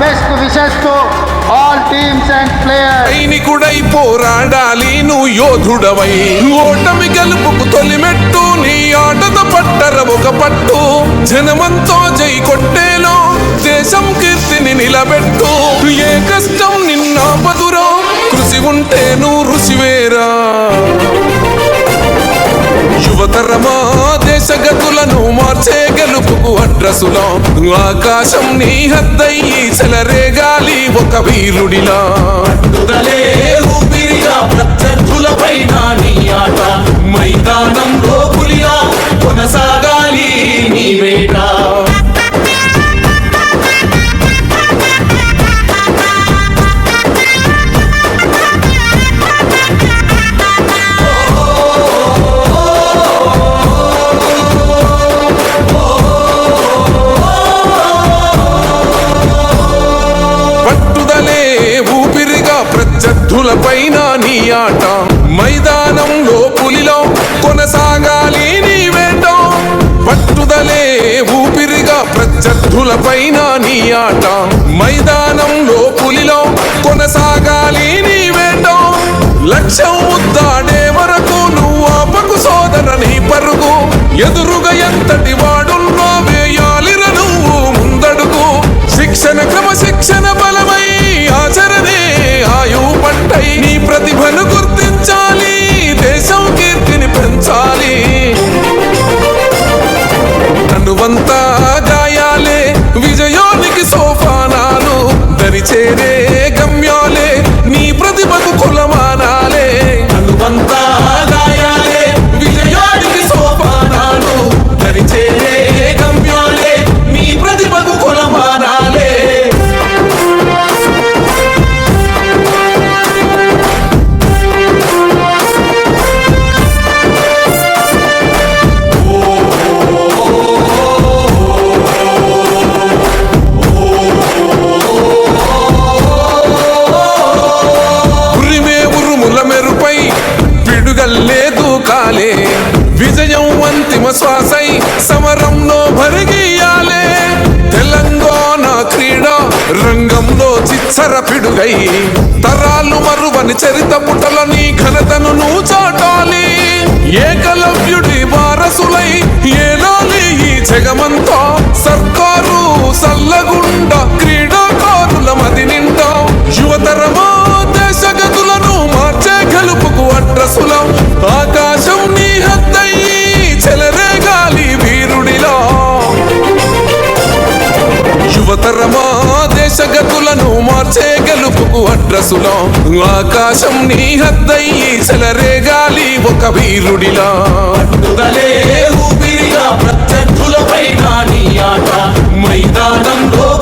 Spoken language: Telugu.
Best best wishes to all teams and players. సైనికుడై పోరాడాలి నువ్వు యోధుడవై. ఓటమి గెలుపుకు తొలిమెట్టు నీ ఆటద పట్టర ఒక పట్టు. జనమంతో జై కొట్టేలో దేశం కీర్తిని నిలబెట్టు. ఏ కష్టం నిన్న పదురో కృషి ఉంటే నువ్వు రుచివేరా యువతరమా దేశగతులను మార్చే గెలుపుకు అడ్రసులో? ఆకాశం నీ హద్దయ్యి చెలరేగాలి ఒక వీరుడిలా. ఊపిరిగా ఊపిరిగా ప్రత్యర్థులపైన నీ ఆట. మైదానంలో పులిలో కొనసాగాలి నీ వేట. పట్టుదలే ఊపిరిగా ప్రత్యర్థులపైన నీ ఆట. మైదానంలో పులిలో కొనసాగాలి నీ వేట. లక్ష్యం ముద్దాడే వరకు నువ్వు ఆపకు సోదర నీ పరుగు. ఎదురుగా ఎంతటి say. శ్వాసై సమరంలో భరిగీయాలే. తెలంగాణ క్రీడా రంగంలో చిచ్చర పిడుగై తరాలు మరువని చరిత పుటలని ఘనతను నువ్వు చాటాలి ఏక అవతరమా? దేశగతులను మార్చే గలుపుకు అడ్రసులా? ఆకాశం నీ హద్దయ్యి చెలరేగాలి ఒక వీరుడిలా. ఊపిరిగా ప్రత్యర్థులపై నీ మైదానంలో